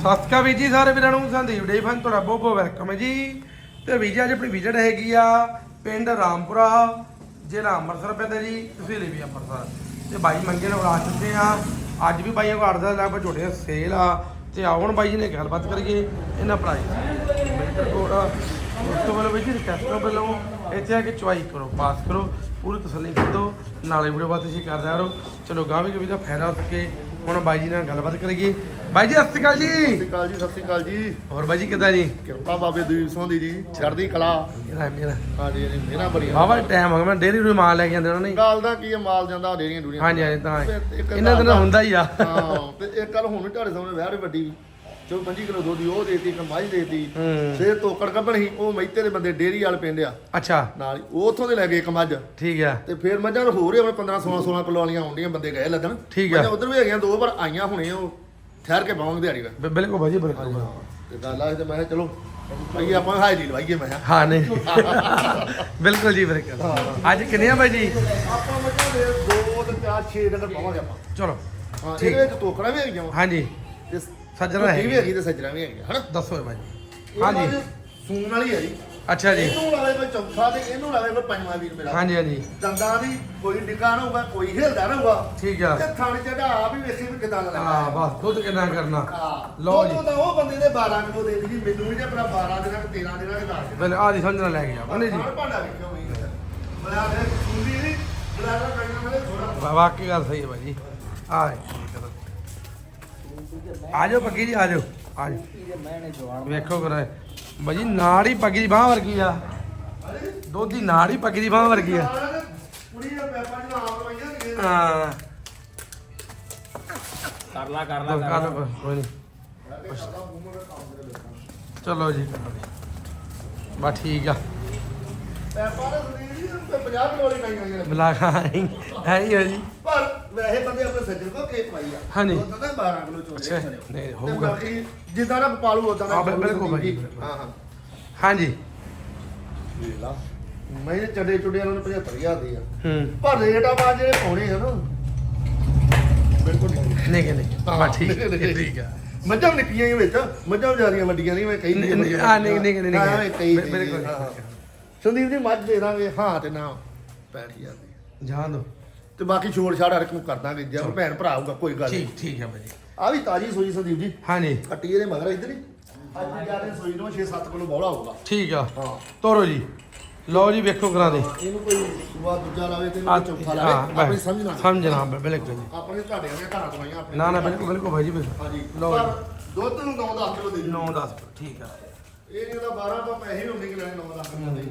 ਸਤਿ ਸ਼੍ਰੀ ਅਕਾਲ ਵੀਰ ਜੀ ਸਾਰੇ ਵੀਰਾਂ ਨੂੰ, ਸੰਦੀਪ ਡੇ ਫਨ ਤੁਹਾਡਾ ਬਹੁਤ ਬਹੁਤ ਵੈਲਕਮ ਹੈ ਜੀ। ਤੇ ਵੀਰ ਜੀ, ਅੱਜ ਆਪਣੀ ਵਿਜ਼ਿਟ ਹੈਗੀ ਆ ਪਿੰਡ ਰਾਮਪੁਰਾ, ਜ਼ਿਲ੍ਹਾ ਅੰਮ੍ਰਿਤਸਰ ਪੈਂਦਾ ਜੀ, ਤਹਿਸੀਲ ਵੀ ਅੰਮ੍ਰਿਤਸਰ। ਤੇ ਬਾਈ ਮੰਗੇ ਨੂੰ ਆ ਚੁੱਕੇ ਆ। ਅੱਜ ਵੀ ਬਾਈ ਕੋਲ ਦਾ ਲੱਗ ਝੋਟੇ ਸੇਲ ਆ। ਤੇ ਆਉਣ ਬਾਈ ਜੀ ਨੇ ਗੱਲਬਾਤ ਕਰੀਏ ਇਹਨਾਂ ਪ੍ਰਾਈਸ ਮਿੰਟਰ ਕੋਡ ਉਸ ਤੋਂ ਵੱਲੋਂ ਵੀ ਜੀ ਰਿਕਵੈਸਟ ਵੱਲੋਂ ਇੱਥੇ ਆ ਕੇ ਚੁਆਈ ਕਰੋ, ਪਾਸ ਕਰੋ, ਪੂਰੀ ਤਸੱਲੀ ਕਰੋ ਨਾਲੇ ਵੀਡੀਓ ਬਾਤ ਤੁਸੀਂ ਕਰਦੇ ਰਹੋ ਚਲੋ ਗਾਂ ਵੀ ਦਾ ਫਾਇਦਾ ਹੋ ਸਕੇ ਹੁਣ ਬਾਈ ਜੀ ਨਾਲ ਗੱਲਬਾਤ ਕਰੀਏ। ਬਾਈ ਜੀ ਸਤਿ ਸ਼੍ਰੀ ਅਕਾਲ ਸਤਿ ਜੀ ਸ਼੍ਰੀ ਅਕਾਲ ਜੀ ਸਤਿ ਸ਼੍ਰੀ ਅਕਾਲ ਜੀ। ਹੋਰ ਬਾਈ ਜੀ ਕਿੱਦਾਂ ਜੀ? ਕਿਰਪਾ ਬਾਬੇ ਦੀਪ ਸਿੰਘ ਦੀ ਜੀ ਚੜ੍ਹਦੀ ਕਲਾ। ਮੇਰਾ ਮੇਰਾ। ਹਾਂਜੀ ਜੀ ਮੇਰਾ ਬੜੀ ਵਾਵਾ ਟਾਈਮ ਹੋ ਗਿਆ। ਮੈਂ ਡੇਰੀ ਨੂੰ ਮਾਲ ਲੈ ਕੇ ਜਾਂਦੇ ਉਹਨਾਂ ਨੇ। ਗੱਲ ਦਾ ਕੀ ਹੈ ਮਾਲ ਜਾਂਦਾ ਡੇਰੀਆਂ ਡੂਰੀਆਂ ਹਾਂਜੀ ਹਾਂਜੀ ਤਾਂ ਇਹਨਾਂ ਦਿਨਾਂ ਹੁੰਦਾ ਹੀ ਆ। ਹਾਂ ਤੇ ਇੱਕ ਗੱਲ ਹੁਣ ਵੀ ਤੁਹਾਡੇ ਸਾਹਮਣੇ ਵਿਆਹ ਵੱਡੀ। ਜੋ 25 ਕਿਲੋ ਦੁੱਧ ਦੀ ਉਹ ਦੇਤੀ ਇੱਕ ਮਾਈ ਦੇਤੀ। ਹੂੰ। ਫੇਰ ਤੋਕੜ ਕੱਢਣ ਸੀ ਉਹ ਮੈਤੇ ਦੇ ਬੰਦੇ ਡੇਰੀ ਵਾਲ ਪਿੰਡ ਆ। ਅੱਛਾ। ਨਾਲ ਹੀ ਉਹ ਉੱਥੋਂ ਦੇ ਲੈ ਗਏ ਇੱਕ ਮੱਝ। ਠੀਕ ਆ। ਤੇ ਫੇਰ ਮੱਝਾਂ ਨੂੰ ਹੋਰ ਹੀ ਆਪਣੇ 15 16 16 ਕਿਲੋ ਵਾਲੀਆਂ ਆਉਂਦੀਆਂ ਬੰਦੇ ਗਏ ਲੱਦਣ। ਠੀਕ ਆ। ਉਧਰ ਵੀ ਹੈਗੀਆਂ ਦੋ ਪਰ ਆਈਆਂ ਹੁਣੇ ਉਹ ਠਹਿਰ ਕੇ ਪਾਵਾਂਗੇ ਦਿਹਾੜੀ ਵਾ ਬਿ- ਬਿਲਕੁਲ ਬਾਜੀ ਬਿਲਕੁਲ। ਤੇ ਗੱਲ ਆ ਤੇ ਮੈਂ ਚਲੋ ਭਾਈ ਆਪਾਂ ਹਾਜ਼ਰੀ ਲਵਾਈਏ ਮੈਂ ਹਾਂ ਨਹੀਂ। ਬਿਲਕੁਲ ਜੀ ਬਿਲਕੁਲ। ਅੱਜ ਕਿੰਨੇ ਆ ਜੀ? ਆਪਾਂ ਮੱਝਾਂ ਦੇ ਦੋ ਤੇ ਚਾਰ ਛੇ ਡੰਗਰ ਪਾਵਾਂਗੇ ਆਪਾਂ। ਚਲੋ। ਹਾਂ। ਇਹਦੇ ਵਿੱਚ ਤੋਕੜਾਂ ਵੀ ਹੈਗੀਆਂ ਹਾਂਜੀ। ਤੇ ਸੱਜਣਾ ਝੋਟੀ ਵੀ ਹੈ ਹੈਗੀ ਤੇ ਸੱਜਣਾ ਵੀ ਹੈਗੀਆਂ ਹਨਾ? ਦੱਸੋ ਜੀ ਇਹ ਹਾਂਜੀ। ਮੱਝ ਸੂਣ ਵਾਲੀ ਹੈ ਜੀ। ਅੱਛਾ ਜੀ। ਇਹਨੂੰ ਲਾਵੇ ਕੋਈ ਚੌਥਾ ਤੇ ਇਹਨੂੰ ਲਾਵੇ ਕੋਈ ਪੰਜਵਾਂ ਵੀਰ ਮੇਰਾ। ਹਾਂਜੀ ਹਾਂਜੀ। ਦੰਦਾਂ ਦੀ ਕੋਈ ਡਿੱਕਾ ਨਾ ਹੋਊਗਾ ਕੋਈ ਹਿਲਦਾ ਨਾ ਹੋਊਗਾ। ਠੀਕ ਆ। ਤੇ ਥਣ ਚੜਾ ਵੀ ਵੇਖੀ ਵੀ ਕਿਦਾਂ ਦਾ ਹਾਂ ਲੱਗਦਾ ਬਸ ਦੁੱਧ ਕਿੰਨਾ ਕਰਨਾ। ਹਾਂ। ਲਓ ਜੀ। ਤਾਂ ਉਹ ਬੰਦੇ ਦੇ 12 ਕਿਲੋ ਦੇ ਦੀ ਮੈਨੂੰ ਵੀ ਜੇ ਆਪਣਾ 12 ਦਿਨਾਂ ਕਿ 13 ਦਿਨਾਂ 10 ਦਿਨਾਂ ਬਿਲ ਆ ਦੀ ਸਮਝਣਾ ਲੈ ਕੇ ਜਾਓ ਨਹੀਂ ਜੀ। ਭਾਂਡਾ ਵੇਖਿਓ ਵੀ। ਬਣਾ ਦੇ ਸੁੰਦੀ ਨਹੀਂ ਬਣਾ ਦਾ ਪੈਣਾ ਮੇਰੇ ਥੋੜਾ ਵਾਕਈ ਗੱਲ ਸਹੀ ਹੈ ਬਾਈ ਜੀ। ਆ ਆ ਜਾਓ ਪੱਕੀ ਜੀ ਆ ਜਾਓ ਆ ਜਾਓ ਵੇਖੋ ਕਰਾ ਬਾਈ ਜੀ ਨਾੜ ਹੀ ਪੱਕੀ ਦੀ ਬਾਹ ਵਰਗੀ ਆ। ਦੁੱਧ ਦੀ ਨਾੜ ਹੀ ਪੱਕੀ ਦੀ ਬਾਹ ਵਰਗੀ ਆ। ਕੁੜੀ ਦੇ ਪੈਪਾਂ ਨੂੰ ਆਪ ਲਵਾਈਆਂ ਨੇ ਹਾਂ। ਕਰ ਲਾ ਕਰ ਲਾ ਲਓ, ਕਰ ਕਰ ਲਾ ਲਓ, ਕੋਈ ਨਹੀਂ ਚਲੋ ਜੀ। ਬਾ ਠੀਕ ਆ। ਪੈਪਾਂ ਦੇ ਸੁਨੀਲ ਜੀ 50 ਕਿਲੋ ਵਾਲੀ ਪਾਈਆਂ ਹੋਈਆਂ ਨੇ ਬਲਾ ਹੈ ਹੀ ਹੈ ਜੀ। ਪਰ ਵੈਸੇ ਬੰਦੇ ਆਪਣੇ ਸੱਜਣ ਕੋ ਕੇਕ ਪਾਈ ਆ। ਹਾਂਜੀ। ਉਹ ਤਾਂ 12 ਕਿਲੋ ਚੋਲੇ ਅੱਛਾ, ਨਹੀਂ, ਹੋਊਗਾ। ਜਿੱਦਾਂ ਦਾ ਪਾਲੂ ਉਦਾਂ ਦਾ ਹਾਂ, ਬਿਲ- ਬਿਲਕੁਲ ਭਾਈ, ਬਿਲਕੁਲ। ਹਾਂ ਹਾਂ। ਹਾਂਜੀ। ਵੇਖ ਲਾ ਮੈਂ ਇਹ ਚੱਡੇ ਚੁੱਡੇ ਉਹਨਾਂ ਨੂੰ 75000 ਦੇ ਆ। ਹੂੰ। ਪਰ ਰੇਟ ਆ ਬਾਅਦ ਜਿਹੜੇ ਪਾਉਣੇ ਆ ਨਾ ਬਿਲਕੁਲ ਨਹੀਂ। ਨਹੀਂ ਕਿ ਨਹੀਂ। ਬਾ ਠੀਕ ਨਹੀਂ, ਨਹੀਂ। ਠੀਕ ਆ। ਮੱਝਾਂ ਨਿੱਕੀਆਂ ਹੀ ਵਿੱਚ। ਮੱਝਾਂ ਵਿਚਾਰੀਆਂ ਵੱਡੀਆਂ ਨਹੀਂ ਮੈਂ ਕਹੀ ਨਹੀਂ, ਨਹੀਂ, ਹਾਂ, ਨਹੀਂ, ਨਹੀਂ, ਨਹੀਂ, ਨਹੀਂ। ਹਾਂ, ਮੈਂ ਕਹੀ ਬਿਲ- ਬਿਲਕੁਲ। ਹਾਂ, ਹਾਂ। ਸੰਦੀਪ ਜੀ ਮੱਝ ਦੇ ਦਾਂਗੇ। ਹਾਂ ਤੇ ਨਾ 65000 ਦੀ। ਜਾਣ ਦੋ। ਤੇ ਬਾਕੀ ਛੋੜ ਛਾੜ ਹਰ ਇੱਕ ਨੂੰ ਕਰ ਦਾਂਗੇ ਜੇ ਭੈਣ ਭਰਾ ਹੋਊਗਾ ਕੋਈ ਗੱਲ ਨਹੀਂ। ਠੀਕ ਠੀਕ ਹੈ ਬਾਈ ਜੀ ਆ ਵੀ ਤਾਜੀ ਸੋਈ ਸੰਦੀਪ ਜੀ। ਹਾਂਜੀ। ਕੱਟੀ ਇਹਦੇ ਮਗਰ ਇੱਧਰ ਹੀ। ਅੱਜ ਜ਼ਿਆਦਾ ਸੋਈ ਨੂੰ 6-7 ਕਿਲੋ ਬੌਲਾ ਹੋਊਗਾ। ਠੀਕ ਆ। ਹਾਂ। ਤੋਰੋ ਜੀ। ਲਓ ਜੀ ਵੇਖੋ ਕਰਾ ਦੇ ਇਹਨੂੰ ਕੋਈ ਸੁਬਾ ਦੂਜਾ ਲਾਵੇ ਤੇ ਇਹਨੂੰ ਚੌਥਾ ਲਾਵੇ। ਆਪਣੀ ਸਮਝਣਾ ਸਮਝਣਾ ਬਿਲਕੁਲ ਜੀ। ਆਪਣੇ ਤੁਹਾਡੇ ਵਰਗੇ ਘਰਾਂ ਤੋਂ ਆਈਆਂ ਆਪਣੇ। ਨਾ ਨਾ ਬਿਲਕੁਲ ਬਿਲਕੁਲ ਭਾਈ ਜੀ ਬਿਲਕੁਲ। ਹਾਂਜੀ। ਲਓ ਦੁੱਧ ਨੂੰ 9-10 ਕਿਲੋ ਦੇ ਦਿਓ। 9 10 ਠੀਕ ਆ। ਇਹ ਨਹੀਂ ਉਹਦਾ 12 ਤੋਂ ਪੈਸੇ ਵੀ ਹੁੰਦੇ ਕਿ ਲੈਣੇ 9-10 ਕਿਲੋ ਦੇ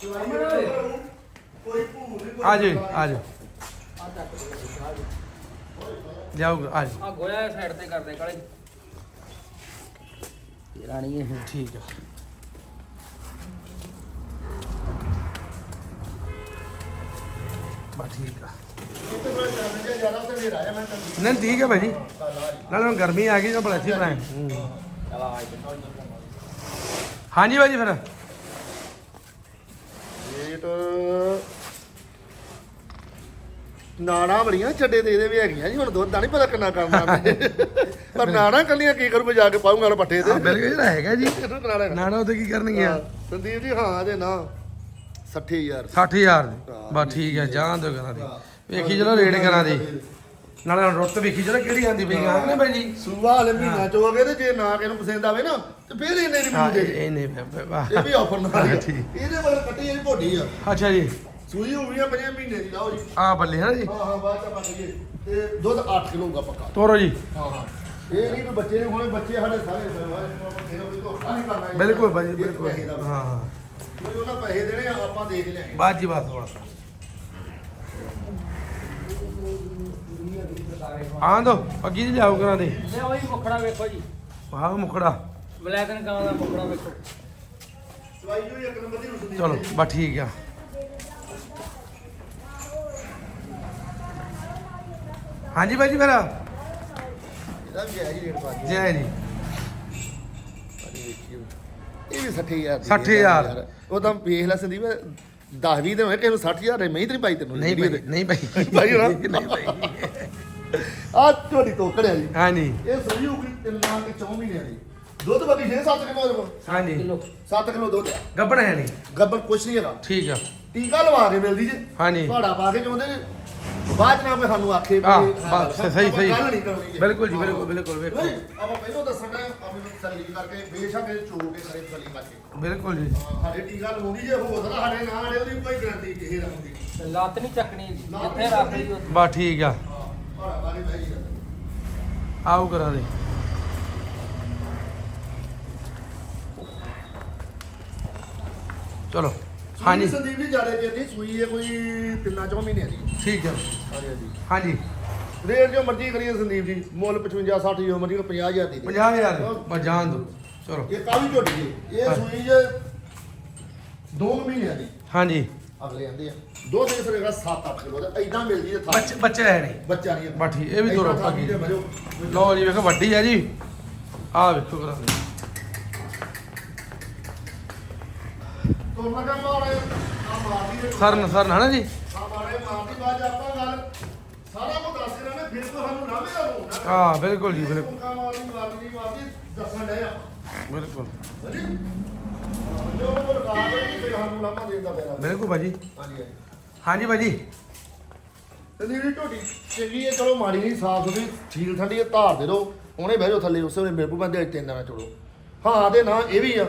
ਚੁਆਈ ਕੋਈ ਨਹੀਂ ਕੋਈ ਆ ਜਾਓ ਆ ਜਾਓ ਜਾਓ ਆ ਜਾਓ ਆ ਗੋਇਆ ਸਾਈਡ ਤੇ ਕਰਦੇ ਕਾਲੇ। ਰਾਣੀ ਇਹ। ਠੀਕ ਆ। ਬਾ ਠੀਕ ਆ। ਕੋਈ ਚੱਲ ਜੇ ਜ਼ਿਆਦਾ ਤੇ ਮੇਰਾ ਆਇਆ ਮੈਂ ਤਾਂ ਨਹੀਂ ਠੀਕ ਹੈ ਭਾਈ ਜੀ ਨਾਲੇ ਹੁਣ ਗਰਮੀ ਆ ਗਈ ਤਾਂ ਬੜਾ ਇੱਥੇ ਬਣਾਏ ਚਲ ਆ ਹਾਂਜੀ ਭਾਈ ਜੀ ਫਿਰ। ਨਾਣਾ ਬੜੀਆਂ ਚੱਡੇ ਦੇ ਦੇ ਵੀ ਹੈਗੀਆਂ ਜੀ ਹੁਣ ਦੁੱਧ ਦਾ ਨਹੀਂ ਪਤਾ ਕਿੰਨਾ ਕਰਨਾ ਪਰ ਨਾਣਾ ਕੱਲੀਆਂ ਕੀ ਕਰੂ ਮੈਂ ਜਾ ਕੇ ਪਾਉਂਗਾ ਨਾ ਪੱਠੇ ਤੇ। ਬਿਲਕੁਲ ਜਿਹੜਾ ਹੈਗਾ ਜੀ। ਨਾਣਾ ਉਹਦੇ ਕੀ ਕਰਨਗੇ ਹਾਂ, ਸੰਦੀਪ ਜੀ ਹਾਂ ਦੇ ਨਾ। 60000 60000 ਦੀ। ਬਸ ਠੀਕ ਹੈ ਜਾਣ ਦੋ ਕਰਾਂ ਦੀ। ਵੇਖੀ ਚਲੋ ਰੇਟ ਕਰਾਂ ਦੀ। ਨਾਲੇ ਹੁਣ ਰੁੱਤ ਵੇਖੀ ਚਲੋ ਕਿਹੜੀ ਆਂਦੀ ਪਈ ਆ। ਨੇ ਭਾਈ ਜੀ। ਸੂਆ ਵਾਲੇ ਮਹੀਨਾ ਚ ਹੋ ਗਏ ਤੇ ਜੇ ਨਾ ਕਿਸੇ ਨੂੰ ਪਸੰਦ ਆਵੇ ਨਾ ਤੇ ਫਿਰ ਇਹਨੇ ਦੀ ਹਾਂ ਇਹ ਇਹ ਨਹੀਂ ਵਾਹ। ਇਹ ਵੀ ਆਫਰ ਨਾਲ ਹੀ ਆ। ਠੀਕ। ਇਹਦੇ ਮਗਰ ਕੱਟੀ ਇਹਦੀ ਭੋਡੀ ਆ। ਅੱਛਾ ਜੀ। ਸੂਈ ਹੋ ਗਈ ਆ 5 ਮਹੀਨੇ ਦੀ ਲਾਓ ਜੀ। ਆ ਬੱਲੇ ਹੈ ਜੀ। ਹਾਂ ਹਾਂ ਬਾਅਦ ਚ ਆਪਾਂ ਕਹੀਏ ਤੇ ਦੁੱਧ 8 ਕਿਲੋ ਹੋਊਗਾ ਪੱਕਾ। ਤੋਰੋ ਜੀ। ਹਾਂ ਹਾਂ। ਇਹ ਨਹੀਂ ਕਿ ਬੱਚੇ ਨੇ ਹੁਣੇ ਬੱਚੇ ਸਾਡੇ ਸਾਰੇ ਨਹੀਂ। ਬਿਲਕੁਲ ਭਾਈ ਜੀ ਬਿਲਕੁਲ। ਹਾਂ ਹਾਂ। ਉਹਨਾਂ ਪੈਸੇ ਦੇਣੇ ਆ, ਆਪਾਂ ਦੇਖ ਲਿਆਂਗੇ ਬਾਤ ਜੀ ਬਾਤ ਥੋੜਾ ਆਂ ਦੋ ਅੱਗੀ ਜੀ ਜਾਓ ਕਰਾਂ ਦੇ। ਲੈ ਉਹੀ ਮੁਖੜਾ ਵੇਖੋ ਜੀ। ਵਾਹ ਮੁਖੜਾ। ਬਲੈਕ ਐਂਡ ਕਾਂ ਦਾ ਮੁਖੜਾ ਵੇਖੋ। ਸਵਾਈ ਹੋਈ ਇੱਕ ਨੰਬਰ ਦੀ ਰੁਸਦੀ ਚਲੋ ਬਸ ਠੀਕ ਆ। ਹਾਂਜੀ ਭਾਈ ਜੀ ਫਿਰ। ਇਹਦਾ ਵੀ ਹੈ ਜੀ ਰੇਟ ਪਾ ਜੈ। ਇਹ ਵੀ 60000 ਦੀ 60,000 ਯਾਰ। ਉਹ ਤਾਂ ਵੇਖ ਲੈ ਸੰਦੀਪ 10 20 ਦਿਨ ਹੋਏ ਕਿਸੇ ਨੂੰ 60000 ਦੇ ਮੈਂ ਹੀ ਤੇ ਨਹੀਂ ਪਾਈ ਤੈਨੂੰ ਨਹੀਂ ਭਾਈ। ਨਹੀਂ ਭਾਈ। ਭਾਈ ਹੋਣਾ? ਨਹੀਂ ਭਾਈ। ਆ ਝੋਟੀ ਤੋਕੜਿਆ ਜੀ। ਹਾਂਜੀ। ਇਹ ਸਹੀ ਹੋਊਗੀ ਤਿੰਨਾਂ ਤੇ ਚੌਂ ਮਹੀਨਿਆਂ ਦੀ। ਦੁੱਧ ਬਾਕੀ 6-7 ਕਿਲੋ ਦੇ ਹਾਂਜੀ। ਕਿਲੋ। 7 ਕਿਲੋ ਦੁੱਧ। ਆ ਗੱਬਣ ਹੈ ਨਹੀਂ। ਗੱਬਰ ਕੁਛ ਨਹੀਂ ਹੈਗਾ। ਠੀਕ ਆ। ਟੀਕਾ ਲਵਾ ਕੇ ਮਿਲਦੀ ਜੇ। ਹਾਂਜੀ। ਤੁਹਾਡਾ ਪਾ ਕੇ ਚਾਹੁੰਦੇ ਨੇ ਬਾਅਦ ਚ ਨਾ ਕੋਈ ਸਾਨੂੰ ਆਖੇ ਵੀ ਆਹ, ਇਹ ਬਸ, ਆਪਾਂ ਸਹੀ, ਸਹੀ। ਗੱਲ ਨਹੀਂ ਕਰਨੀ ਜੀ। ਬਿਲਕੁਲ ਜੀ ਬਿਲਕੁਲ ਬਿਲਕੁਲ ਵੇਖੋ ਨਹੀਂ, ਆਪਾਂ ਪਹਿਲਾਂ ਦੱਸਣਾ ਆਪਣੀ ਤਸੱਲੀ ਕਰਕੇ ਬੇਸ਼ੱਕ ਇਹ ਚੋ ਕੇ ਕਰੇ ਤਸੱਲੀ ਕਰਕੇ। ਬਿਲਕੁਲ ਜੀ। ਸਾਡੇ ਟੀਕਾ ਲਵਾਉਂਦੀ ਜੇ ਹੋ ਸਕਦਾ ਸਾਡੇ ਨਾਲ ਵਾਲੇ ਉਹਦੀ ਕੋਈ ਗਾਰੰਟੀ ਕਿਸੇ ਦਾ ਹੁੰਦੀ। ਨਹੀਂ ਲੱਤ ਨਹੀਂ ਚੱਕਣੀ ਜਿੱਥੇ ਰੱਖ ਲਈ ਉੱਥੇ। ਬਸ ਠੀਕ ਆ। ਭਾੜਾ ਬਾਰੇ ਬਹਿ ਜੀ ਆਓ ਕਰਾ ਦੇ। ਚਲੋ ਹਾਂਜੀ। ਸੰਦੀਪ ਜੀ ਜਾੜੇ ਜੇ ਨਹੀਂ ਸੂਈ ਹੈ ਕੋਈ ਤਿੰਨਾਂ ਚੌਂ ਮਹੀਨਿਆਂ ਦੀ। ਠੀਕ ਆ ਹਾਂਜੀ ਹਾਂਜੀ। ਹਾਂਜੀ। ਰੇਟ ਜੋ ਮਰਜ਼ੀ ਕਰੀਏ ਸੰਦੀਪ ਜੀ ਮੁੱਲ 55 60 ਜੋ ਮਰਜ਼ੀ 50000 ਦੀ ਦੇ। 50000 ਬਸ। ਜਾਣ ਦੋ ਚਲੋ। ਇਹ ਕਾਲੀ ਝੋਟੀ ਹੈ? ਇਹ ਹਾਂ। ਸੂਈ ਜੇ 2 ਮਹੀਨਿਆਂ ਦੀ। ਹਾਂਜੀ। ਅਗਲੇ ਆਂਦੇ ਆ ਦੋ ਦਿਨ ਸਰੇਗਾ 7-8 ਕਿਲੋ ਦਾ ਐਦਾਂ ਮਿਲਦੀ ਹੈ ਥਾਂ ਬੱਚੇ ਬੱਚੇ ਹੈ ਨਹੀਂ। ਬੱਚਾ ਨਹੀਂ ਠੀਕ, ਇਹ ਵੀ ਦੋ ਰੋਪਾ ਕੀ। ਕੀ ਲਓ ਜੀ ਵੇਖੋ ਵੱਡੀ ਆ ਜੀ। ਆਹ ਵੇਖੋ ਕਰਾ ਦੇ ਤੋਂ ਮੈਂ ਕਿਹਾ ਮਾਰੇ ਆ ਮਾਰਦੀ ਦੇ ਸਰਨ ਸਰਨ ਹੈ ਨਾ ਜੀ? ਆ ਮਾਰੇ ਮਾਰਦੀ ਬਾਜ ਆਪਾਂ ਗੱਲ। ਸਾਰਾ ਕੁਝ ਦੱਸ ਰਹੇ ਨੇ ਫਿਰ ਤੋਂ ਸਾਨੂੰ ਨਾ ਮੇਰਾ ਹੋਣਾ ਹਾਂ ਬਿਲਕੁਲ ਜੀ ਬਿਲਕੁਲ। ਕਾ ਮਾਰਦੀ ਮਾਰਦੀ ਮਾਰਦੀ ਦੱਸਣ ਡਏ ਆ। ਬਿਲਕੁਲ। ਹਾਂਜੀ। ਤੇ ਬਿਲਕੁਲ ਭਾਜੀ। ਹਾਂਜੀ ਹਾਂਜੀ। ਹਾਂਜੀ ਭਾਜੀ। ਤੇ ਨੀਰੀ ਢੋਟੀ ਚੰਗੀ ਹੈ ਚਲੋ ਮਾੜੀ ਨਹੀਂ ਸਾਫ਼ ਸੁਥਰੀ ਠੀਕ ਠੰਡੀ ਹੈ ਧਾਰ ਦੇ ਦੋ ਉਹਨੇ ਬਹਿ ਜਾਓ ਥੱਲੇ ਉਸੇ ਵੇਲੇ ਮੇਰੇ ਕੋਲ ਬੰਦੇ ਤਿੰਨ ਨਾ ਚਲੋ। ਹਾਂ ਦੇ ਨਾ ਇਹ ਵੀ ਆ।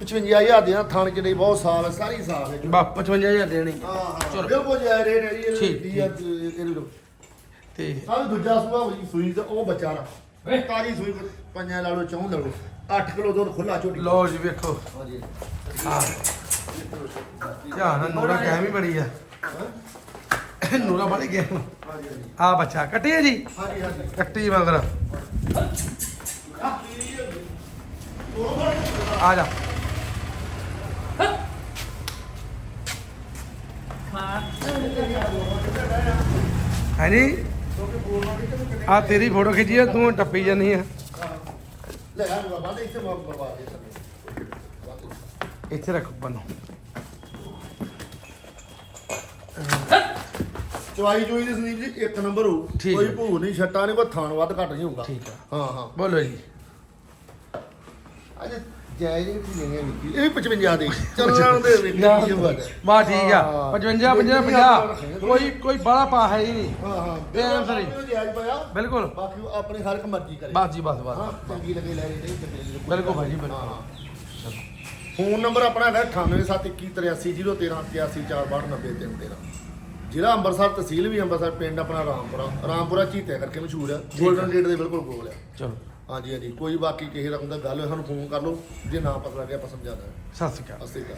55000 ਦੇ ਨਾ ਥਣ ਚ ਨਹੀਂ ਬਹੁਤ ਹੈ ਸਾਰੀ ਸਾਫ਼ ਹੈ। ਬਾ 55000 ਦੇਣੇ। ਹਾਂ ਹਾਂ ਚਲੋ। ਬਿਲਕੁਲ ਜਾਇ ਰੇਟ ਹੈ ਜੀ ਇਹ ਠੀਕ, ਦੀ ਆ ਲੋ ਤੇ ਸਾਹ ਦੂਜਾ ਸੂਆ ਹੋਈ ਸੂਈ ਤੇ ਉਹ ਬੱਚਾ ਨਾ। ਵੇ। ਤਾਰੀ ਸੂਈ ਪੰਜਾਂ ਲਾ ਲਓ ਚੌਂ ਲਾ ਲਓ। 8 ਕਿਲੋ ਦੁੱਧ ਖੁੱਲਾ ਝੋਟੀ ਲਓ ਜੀ ਵੇਖੋ। ਹਾਂਜੀ। ਹਾਂ। ਧਿਆਨ ਨਾਲ ਨੂਰਾ ਕਹਿ ਵੀ ਬੜੀ ਆ। ਨੂਰਾ ਬੜੀ ਗਿਆ ਆ ਬੱਚਾ, ਕੱਟੀ ਹੈ ਜੀ? ਹਾਂਜੀ ਹਾਂਜੀ ਕੱਟੀ ਮਗਰ ਆ ਜਾ। ਹਾਂਜੀ? ਆ ਤੇਰੀ ਫੋਟੋ ਖਿੱਚੀ ਆ, ਤੂੰ ਟੱਪੀ ਜਾਨੀ ਆ। ਲੈ ਆ ਬਾਬਾ ਇੱਥੇ ਬਰਬਾਦ ਦੇ। ਇੱਥੇ ਰੱਖ ਬੰਨੋ ਚਵਾਈ ਚੋਈ ਦੀ ਸੰਦੀਪ ਜੀ ਇੱਕ ਨੰਬਰ ਹੋ ਠੀਕ ਕੋਈ ਹੈ। ਭੂ ਨਹੀਂ ਛੱਟਾ ਨਹੀਂ ਕੋਈ ਥਾਣ ਵੱਧ ਘੱਟ ਨਹੀਂ ਹੋਊਗਾ। ਠੀਕ ਆ ਹਾਂ ਹਾਂ। ਬੋਲੋ ਜੀ। ਅੱਜ ਜਾਇਜ਼ ਨਹੀਂ ਲੈਣੀ ਵਿੱਕੀ। ਇਹ ਵੀ 55 ਦੀ। ਚੱਲਣ ਦੇ ਵਿੱਕੀ ਕੀ ਬਾਤ ਹੈ। ਬਾ ਠੀਕ ਆ। ਹਾਂ। 55 50 50 ਕੋਈ ਕੋਈ ਬੜਾ ਪਾ ਹੈ ਹੀ ਨਹੀਂ। ਹਾਂ ਹਾਂ। ਇਹ answer ਹੀ। ਜਾਇਜ਼ ਪਾਇਆ। ਬਿਲਕੁਲ। ਬਾਕੀ ਉਹ ਆਪਣੀ ਹਰ ਇੱਕ ਮਰਜ਼ੀ ਕਰੇ। ਬਸ ਜੀ ਬਸ ਬਸ। ਹਾਂ ਚੰਗੀ ਲੱਗੇ ਲੈ ਲਈ ਨਹੀਂ ਚੰਗੀ ਲੱਗੇ ਬਿਲਕੁਲ ਭਾਈ ਜੀ, ਬਿਲਕੁਲ। ਹਾਂ, ਹਾਂ। ਫੋਨ ਨੰਬਰ ਆਪਣਾ ਹੈਗਾ 987183049293 ਜ਼ਿਲ੍ਹਾ ਅੰਮ੍ਰਿਤਸਰ ਤਹਿਸੀਲ ਵੀ ਅੰਮ੍ਰਿਤਸਰ ਪਿੰਡ ਆਪਣਾ ਰਾਮਪੁਰਾ। ਰਾਮਪੁਰਾ ਝੀਤੇ ਕਰਕੇ ਮਸ਼ਹੂਰ ਹੈ ਗੋਲਡਨ ਗੇਟ ਦੇ ਬਿਲਕੁਲ ਕੋਲ ਹੈ ਚਲੋ। ਹਾਂਜੀ ਹਾਂਜੀ। ਕੋਈ ਬਾਕੀ ਕਿਸੇ ਰਕਮ ਦਾ ਗੱਲ ਹੋਏ ਸਾਨੂੰ ਫੋਨ ਕਰ ਲਓ। ਜੇ ਨਾ ਪਤਾ ਲੱਗਿਆ ਆਪਾਂ ਸਮਝਾ ਦਾਂਗੇ। ਸਤਿ ਸ਼੍ਰੀ ਅਕਾਲ। ਅਸਲੀ ਗੱਲ